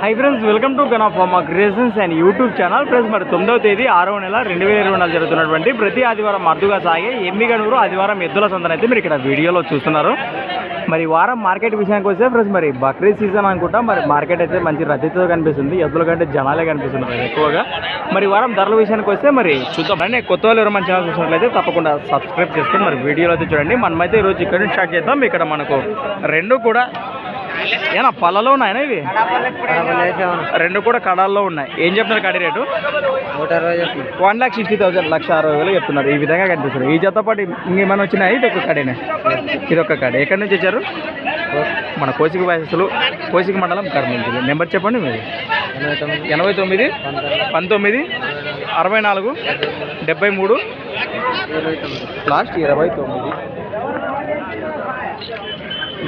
Hi friends welcome to gun of మా creations and YouTube channel friends మరి తొమ్మిదవ తేదీ ఆరవ నెల రెండు వేల ఇరవై నాలుగు జరుగుతున్నటువంటి ప్రతి ఆదివారం అద్దుగా సాగే ఎమ్మిగనూరు ఆదివారం ఎద్దుల సందన అయితే మీరు ఇక్కడ వీడియోలో చూస్తున్నారు. మరి వారం మార్కెట్ విషయానికి వస్తే ఫ్రెండ్స్ మరి బక్రీద్ సీజన్ అనుకుంటా మరి మార్కెట్ అయితే మంచి రద్దీతో కనిపిస్తుంది. ఎద్దుల కంటే జనాలే కనిపిస్తున్నారు ఎక్కువగా. మరి వారం ధరల విషయానికి వస్తే మరి చూద్దాం. అంటే కొత్త వాళ్ళు ఎవరు మన ఛానల్ చూసినట్లయితే తప్పకుండా సబ్స్క్రైబ్ చేసుకుని మరి వీడియోలో అయితే చూడండి. మనమైతే ఈరోజు ఇక్కడ నుంచి స్టార్ట్ చేద్దాం. ఇక్కడ మనకు రెండు కూడా ఏనా పళ్ళలో ఉన్నాయనా ఇవి? రెండు కూడా కడాల్లో ఉన్నాయి. ఏం చెప్తున్నారు కడి rate? One lakh sixty thousand లక్ష అరవై వేలు చెప్తున్నారు. ఈ విధంగా కనిపిస్తుంది. ఈ జత పాటు ఇంకేమైనా వచ్చినాయి? ఇది ఒక కడేనే ఇది ఒక కడే ఎక్కడి నుంచి వచ్చారు? మన కోసిక వయసులు కోసిక మండలం కర్నూలు జిల్లా. నెంబర్ చెప్పండి మీది ఎనభై తొమ్మిది పంతొమ్మిది అరవై నాలుగు డెబ్బై మూడు లాస్ట్ ఇరవై తొమ్మిది.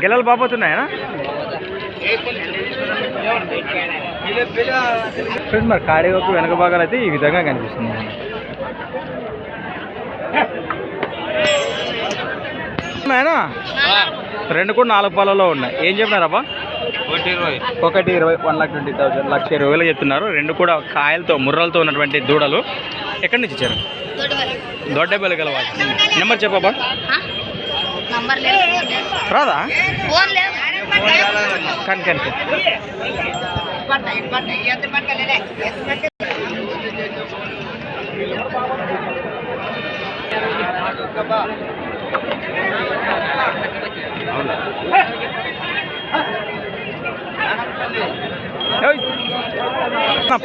గెలలు బాపోతున్నాయనా ఫ్రెండ్స్ మరి కాడి వైపు వెనక భాగాలు అయితే ఈ విధంగా కనిపిస్తుంది ఉన్నాయనా రెండు కూడా నాలుగు పాలలో ఉన్నాయి. ఏం చెప్పినారబ్బా? ఒకటి ఇరవై. ఒకటి ఇరవై వన్ లాక్ ట్వంటీ థౌసండ్ లక్ష ఇరవై వేలు చెప్తున్నారు. రెండు కూడా కాయలతో ముర్రలతో ఉన్నటువంటి దూడలు. ఎక్కడి నుంచి ఇచ్చారు? దొడ్డబెల్లి గలవాలి నెంబర్ చెప్పబ్బా నంబర్ లేదు. రాదా? కానీ కానీ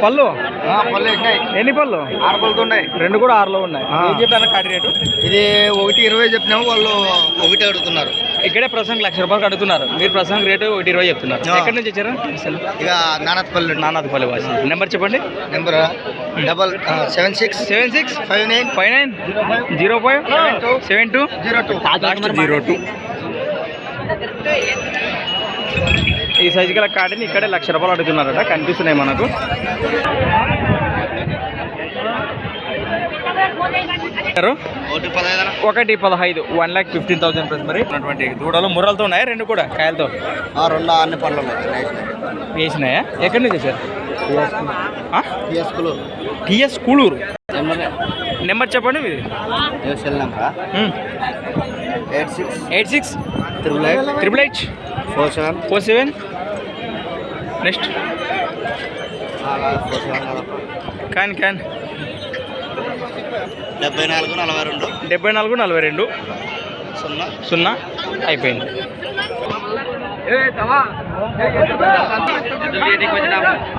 పళ్ళు? పళ్ళు ఎన్ని పళ్ళు? ఆరు పళ్ళతో ఉన్నాయి. రెండు కూడా ఆరులో ఉన్నాయి. చెప్పాను? కాటి రేటు? ఇది ఒకటి ఇరవై చెప్పినాము వాళ్ళు ఒకటి అడుగుతున్నారు. ఇక్కడే ప్రసంగ లక్ష రూపాయలు అడుగుతున్నారు మీరు ప్రసంగ రేటు ఒకటి ఇరవై చెప్తున్నారు. ఎక్కడి నుంచి వచ్చారు? అసలు? ఇక నానత్పల్లి నానాథపల్లి వాసి. నెంబర్ చెప్పండి. Number double seven six seven six five nine five nine zero five seven two zero two. Zero two ఈ సైజు గల కాడిని ఇక్కడే లక్ష రూపాయలు అడుగుతున్నారట. కనిపిస్తున్నాయి మనకు. ఒకటి పదహైదు ఒకటి పదహైదు. One lakh fifteen thousand plus మరి. ఉన్నటువంటి దూడలు ముర్రలతో ఉన్నాయి? రెండు కూడా? కాయలతో? రెండు అన్ని పళ్ళు వేసినాయా? ఎక్కడి నుంచి సార్ టిఎస్ కూలూరు. నెంబర్ చెప్పండి మీది. Cell నెంబరా eight six. Eight six. Triple eight. Triple eight. Four seven. Four seven. Next. Four seven కాన్ కాన్. డెబ్బై నాలుగు నలభై రెండు. డెబ్బై నాలుగు నలభై రెండు. సున్నా. సున్నా. అయిపోయింది.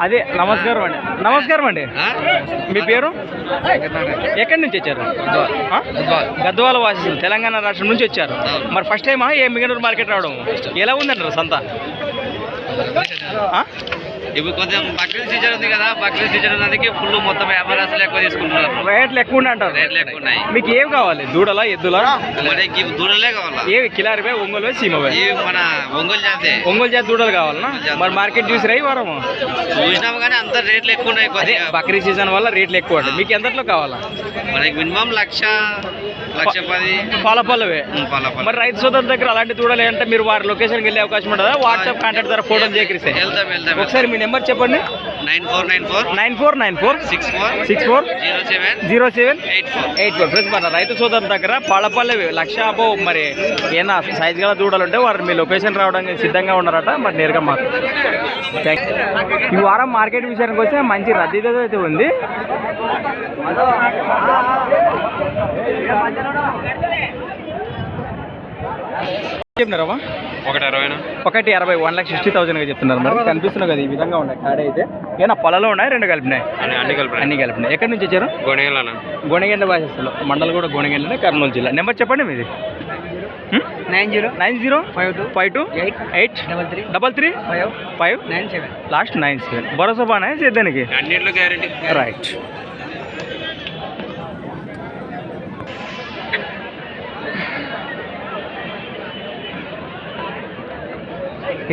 అదే నమస్కారం అండి. నమస్కారం అండి. మీ పేరు? ఎక్కడి నుంచి వచ్చారు? గద్వాల. వాసి తెలంగాణ రాష్ట్రం నుంచి వచ్చారు. మరి ఫస్ట్ టైమా? ఏ మిగనూరు మార్కెట్ రావడం? ఎలా ఉందంటారు సంత? ఆ? ఇప్పుడు కొంచెం బక్రీద్ సీజన్ ఉంది కదా బక్రీద్ సీజన్ ఉన్నందుకు ఫుల్ మొత్తం వ్యాపారస్తులు ఎక్కువ తీసుకుంటున్నారు. రేట్లు ఎక్కువ అంటారు. రేట్లు ఎక్కువ ఉన్నాయి. మీకు ఏం కావాలి? దూడలా ఎద్దులా? మనకి దూడలే కావాలా? ఏవి? కిలారివే ఒంగోలు సీమవే ఇవి మన ఒంగోలు జాతి. ఒంగోలు జాతి దూడలు కావాలనా? మరి మార్కెట్ చూసి రై వారము? చూసినాము కానీ అంత రేట్లు ఎక్కువ ఉన్నాయి అదే కొద్దిగా. బక్రీ సీజన్ వల్ల రేట్లు ఎక్కువ ఉంటాయి మీకు ఎంతట్లో కావాలా? మనకి మినిమం లక్ష లక్ష పది పాల పళ్ళవే ఉమ్, పల పల. మరి రైతు సోదరుల దగ్గర అలాంటి దూడలు అంటే మీరు వారి లొకేషన్కి వెళ్ళే అవకాశం ఉంటుందా వాట్సాప్ కాంటాక్ట్ ద్వారా ఫోటోలు వెళ్తాం. ఒకసారి మీ నెంబర్ చెప్పండి. Nine four nine four. Six four. Six four. Zero seven. Eight four. Friends మన రైతు సోదరుల దగ్గర పాలపల్లెవి లక్ష అబో మరి ఏనా సైజ్ గల దూడలు ఉంటే వారు మీ లొకేషన్ రావడానికి సిద్ధంగా ఉన్నారట. మరి నేరుగా మాకు ఈ వారం మార్కెట్ విషయానికి వస్తే మంచి రద్దీతో అయితే ఉంది. చెప్తున్నారమ్మా ఒకటి అరవైనా? ఒకటి అరవై వన్ లాక్ సిక్స్టీ థౌసండ్గా చెప్తున్నారు మరి. కనిపిస్తున్నాయి కదా ఈ విధంగా ఉన్నాయి కాడ అయితే. ఏనా పొలలో ఉన్నాయి రెండు కలిపినాయి? అన్ని కలిపి అన్ని కలిపినాయి. ఎక్కడి నుంచి వచ్చారు? గొడగలనా గోనెగండ భాషలో మండలం కూడా గోనెగండనే కర్నూలు జిల్లా? నెంబర్ చెప్పండి మీది. Nine zero. Nine zero. Five two. Five two? Eight. Eight? Double three. Double three? Five. Five? Nine seven. Last nine seven. భరోసా బాగా అన్నింటిలో గ్యారెంటీ రైట్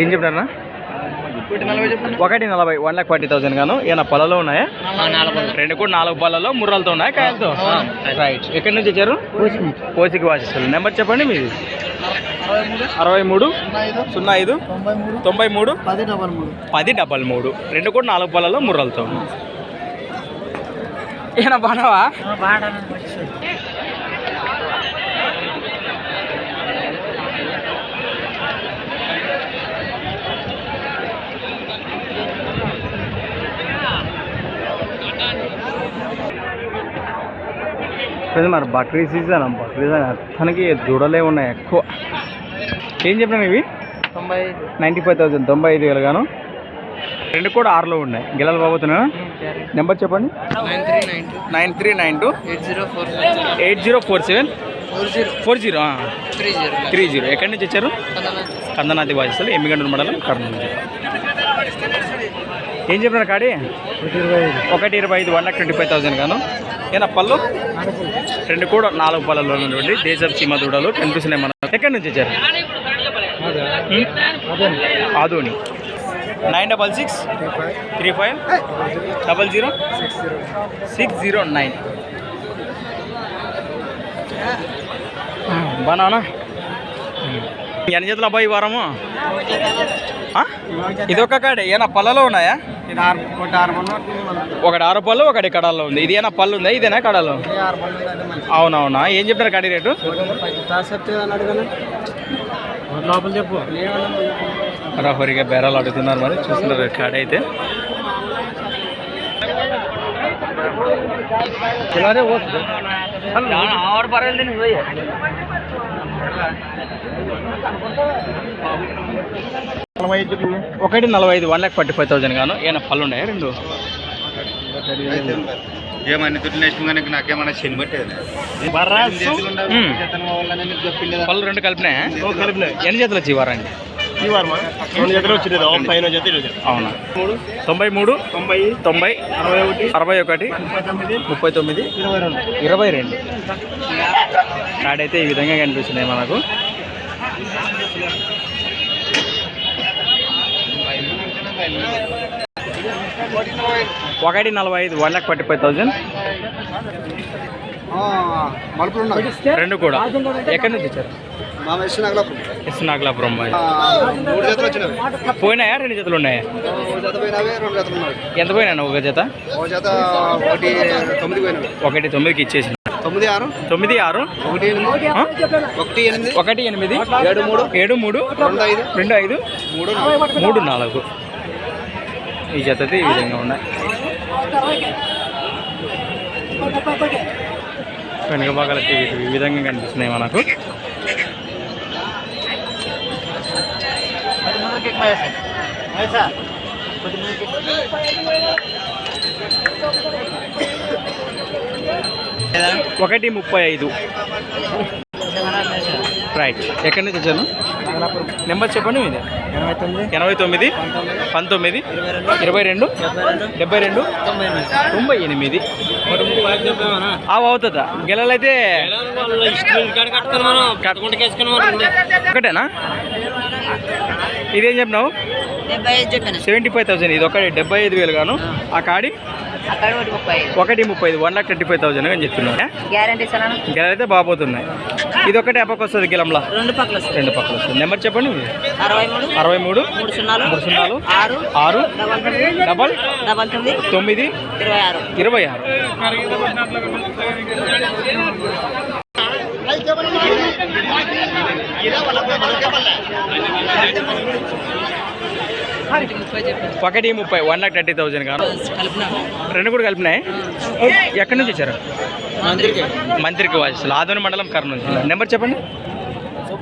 ఏం చెప్పారన్నా ఒకటి నలభై వన్ లాక్ ఫార్టీ థౌసండ్ గాను. ఏమైనా పొలాలు ఉన్నాయా? రెండు కూడా నాలుగు పొలాల్లో ముర్రాలతో ఉన్నాయా కాయలతో? రైట్ ఎక్కడి నుంచి వచ్చారు? కోసికి వాసిస్తారు నెంబర్ చెప్పండి మీది. అరవై మూడు. సున్నా ఐదు. తొంభై మూడు. పది డబల్ మూడు. రెండు కూడా నాలుగు పళ్ళలో ముర్రలతో. ఏనా బాణవా ఇది మరి బక్రీ సీజన్ బక్రీ సీజన్ తనకి దూడలే ఉన్నాయి ఎక్కువ. ఏం చెప్పినాను ఇవి? తొంభై నైంటీ ఫైవ్ థౌసండ్ తొంభై ఐదు వేలు గాను. రెండు కూడా ఆరులో ఉన్నాయి. గిల్లలు బాబోతున్నా నెంబర్ చెప్పండి. Nine three nine two. Nine three nine two. Eight zero four eight zero four seven? Four zero. Four zero three zero. ఎక్కడి నుంచి వచ్చారు? కందనాది బాధిస్తులు ఎమ్మిగంటూరు మండలం కర్నూలు ఏం చెప్పినారు కాడి? ఒకటి ఇరవై ఐదు one lakh twenty five thousand గాను. ఏనా పళ్ళు? రెండు కూడా నాలుగు పళ్ళలో ఉన్నటువంటి దేశం సీమ దూడలు కనిపిస్తున్నాయి మన ఎక్కడి నుంచి వచ్చారు? Adoni nine double six three five double zero six zero nine. బానా ఎన్ని చేతులు అబ్బాయి వారము? ఇది ఒక కాడే? ఏనా పళ్ళలో ఉన్నాయా? ఒకటి ఆరు పళ్ళు ఒకటి కడాల్లో ఉంది. ఇది ఏనా పళ్ళు ఉందా? ఇదేనా కడాలో అవునవునా. ఏం చెప్తారు కడి రేటు? లోపల చెప్పు. రహోరిగా బేరాలు అడుగుతున్నారు మరి. చూస్తున్నారు కాడ అయితే. ఒకటి నలభై ఐదు one lakh forty five thousand గాను. ఏమైనా పళ్ళు ఉన్నాయా రెండు? ఏమని తుట్టిన ఇష్టం కనుక నాకేమన్నా శని పట్టేది. పళ్ళు రెండు కలిపినాయా? ఎన్ని చేతులు వచ్చి ఈ వారానికి? ఈ వారం రెండు జతలు వచ్చింది పైన జత ఇరవై అవునా. తొంభై మూడు. తొంభై తొంభై అరవై ఒకటి. అరవై ఒకటి ముప్పై తొమ్మిది ఇరవై రెండు. ఇరవై రెండు. కాడైతే ఈ విధంగా కనిపిస్తున్నాయి మనకు. ఒకటి నలభై ఐదు one lakh forty five thousand. రెండు కూడా. ఎక్కడి నుంచి వచ్చారు? మా మెస్ నగలాపురం. ఎస్ నాగలాపురం బాయ్. మూడు జతలు వచ్చినవి. పోయినాయా? రెండు జతలు ఉన్నాయా? ఎంత పోయినా ఒక జత ఒకటి తొమ్మిది పోయినవి. ఒకటి తొమ్మిదికి ఇచ్చేసిన. తొమ్మిది ఆరు? తొమ్మిది ఆరు. ఒకటి ఎనిమిది? ఒకటి ఎనిమిది? ఒకటి ఎనిమిది. ఏడు మూడు? ఏడు మూడు. రెండు ఐదు? రెండు ఐదు. మూడు మూడు నాలుగు. ఈ జతది ఈ విధంగా ఉన్నాయి. వెనుక భాగాలకి ఈ విధంగా కనిపిస్తున్నాయి మనకు. ఒకటి ముప్పై ఐదు. రైట్ ఎక్కడి నుంచి వచ్చాను? నెంబర్ చెప్పండి మీది. ఎనభై తొమ్మిది ఎనభై తొమ్మిది పంతొమ్మిది ఇరవై రెండు డెబ్బై రెండు తొంభై ఎనిమిది. అవి అవుతుందా? గెలలైతే ఒకటేనా? ఇదేం చెప్పినావు? సెవెంటీ ఫైవ్ థౌసండ్ ఇది ఒకటి డెబ్బై ఐదు వేలు గాను. ఆ. కాడి? అక్కడ ఒకటి ముప్పై ఐదు. ఒకటి ముప్పై ఐదు one lakh thirty five thousand అని చెప్తున్నా గ్యారంటీ ఇస్తాను గెలైతే బాగుపోతున్నాయి ఇది ఒకటి ఎప్పకి వస్తుంది గిలంలా? రెండు పక్కల. రెండు పక్కలు వస్తుంది నెంబర్ చెప్పండి అరవై మూడు మూడు సున్నాలు మూడు సున్నాలు ఆరు ఆరు డబల్ డబల్ తొమ్మిది ఇరవై ఆరు. ఇరవై ఆరు. ఒకటి ముప్పై వన్ లాక్ థర్టీ థౌజండ్ కాను. కలిపినా రెండు కూడా కలిపినాయి. ఎక్కడి నుంచి వచ్చారు? మంత్రికి వాయిస్లు ఆదోని మండలం కర్నూలు జిల్లా నెంబర్ చెప్పండి.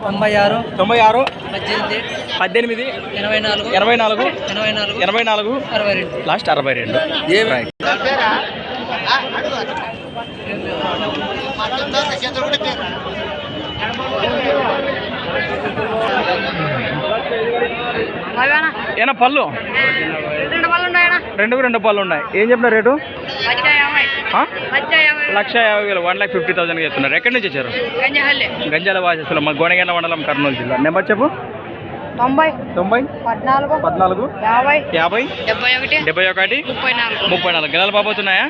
తొంభై ఆరు తొంభై ఆరు పద్దెనిమిది పద్దెనిమిది ఎనభై నాలుగు ఎనభై నాలుగు ఎనభై నాలుగు ఎనభై నాలుగు అరవై రెండు. లాస్ట్ అరవై రెండు. రైట్ ఏనా పళ్ళు? రెండు రెండు రెండు పళ్ళు ఉన్నాయి. ఏం చెప్పిన రేటు? లక్ష యాభై వేలు వన్ లాక్ ఫిఫ్టీ థౌసండ్ చెప్తున్నారు. ఎక్కడి నుంచి వచ్చారు? గంజాల వాసస్సులు మా గోనెగండ మండలం కర్నూలు జిల్లా. నెంబర్ చెప్పు. తొంభై. తొంభై? పద్నాలుగు. పద్నాలుగు. యాభై. యాభై? డెబ్బై ఒకటి. డెబ్బై ఒకటి? ముప్పై నాలుగు. ముప్పై నాలుగు. గిలాలు బాబోతున్నాయా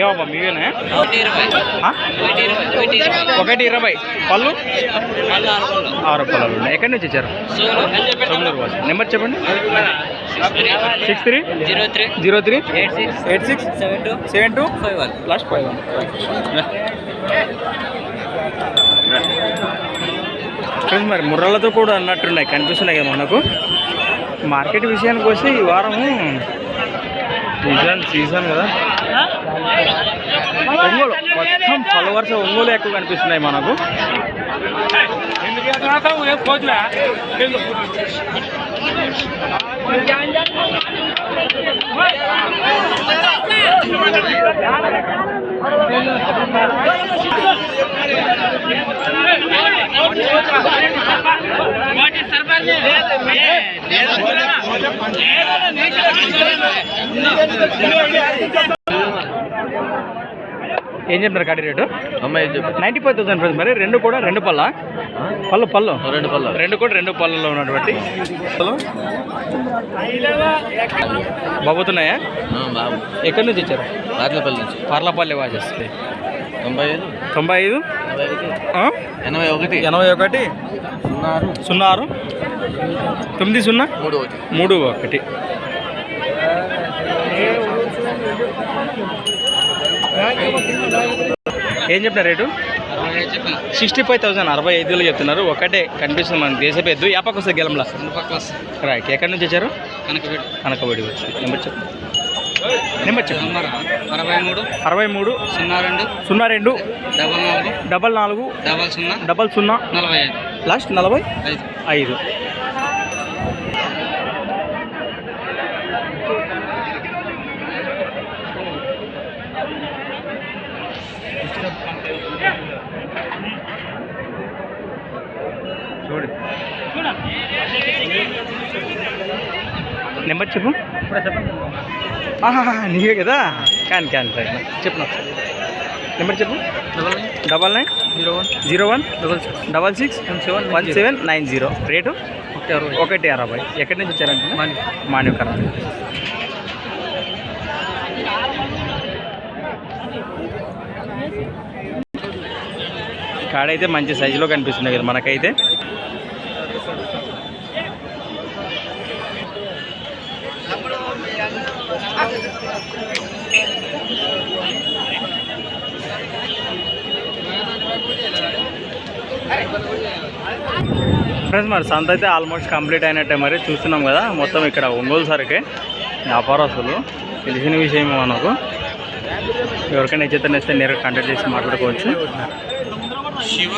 ఏవబ్బా మీవేనా? ఒకటి ఇరవై పళ్ళు ఆరు పళ్ళు ఉన్నాయి ఎక్కడి నుంచి వచ్చారు వాసి నెంబర్ చెప్పండి six three zero three zero three eight six eight six seven two seven two five one last five one friends మరి ముర్రలతో కూడా అన్నట్టున్నాయి. కనిపిస్తున్నాయి కదా మనకు మార్కెట్ విషయానికి వస్తే ఈ వారము సీజన్ సీజన్ కదా. ఒంగోలు మొత్తం ఫాలోవర్స్ ఒంగోలు ఎక్కువ కనిపిస్తున్నాయి మనకు. ఏం చెప్తారు కాడి rate? Ninety five thousand friends మరి. రెండు కూడా రెండు పళ్ళ? పళ్ళు పళ్ళు. రెండు పళ్ళు. రెండు కూడా రెండు పళ్ళలో ఉన్నటువంటి. బాబోతున్నాయా బాబు ఎక్కడి నుంచి వచ్చారు? రాట్లపల్లి నుంచి. పర్లపల్లి వాచేస్తే తొంభై ఐదు తొంభై ఐదు? ఎనభై ఒకటి ఎనభై ఒకటి సున్నా ఆరు తొమ్మిది సున్నా? మూడు ఒకటి. మూడు ఒకటి. ఏం చెప్పిన రేటు? సిక్స్టీ ఫైవ్ థౌసండ్ అరవై ఐదులో చెప్తున్నారు. ఒకటే కనిపిస్తుంది మనకి. దేశ పెద్ద యాపకు వస్తుంది గెలంలా? రైట్ ఎక్కడి నుంచి వచ్చారు? కనకపేట కనకబడి వచ్చి. నెంబర్ చెప్పు. నెంబర్ చెప్పు. నంబర్ అరవై మూడు అరవై మూడు సున్నా రెండు సున్నా రెండు డబల్ నాలుగు డబల్ నాలుగు డబల్ సున్నా డబల్ సున్నా నలభై ఐదు. లాస్ట్ నలభై ఐదు. ఐదు. నెంబర్ చెప్పు. నీవే కదా? క్యాన్ క్యాన్ రైట్ చెప్పు నాకు. నెంబర్ చెప్పు. Double nine. Double nine. Zero one. Zero one. Double six. Double six. One seven. One seven nine zero. Rate? ఒకటి అరవై. ఒకటి అరవై. ఎక్కడి నుంచి వచ్చారంటే మాని. మాన్యకర. కాడైతే మంచి సైజులో కనిపిస్తుంది కదా మనకైతే. ఫ్రెండ్స్ మరి సంత అయితే ఆల్మోస్ట్ కంప్లీట్ అయినట్టే మరి చూస్తున్నాం కదా. మొత్తం ఇక్కడ ఒంగోలు సరికే వ్యాపారస్తులు తెలిసిన విషయం మనకు. ఎవరికైనా ఇచ్చేత నేస్తే నేరుగా కాంటాక్ట్ చేసి మాట్లాడుకోవచ్చు. శివ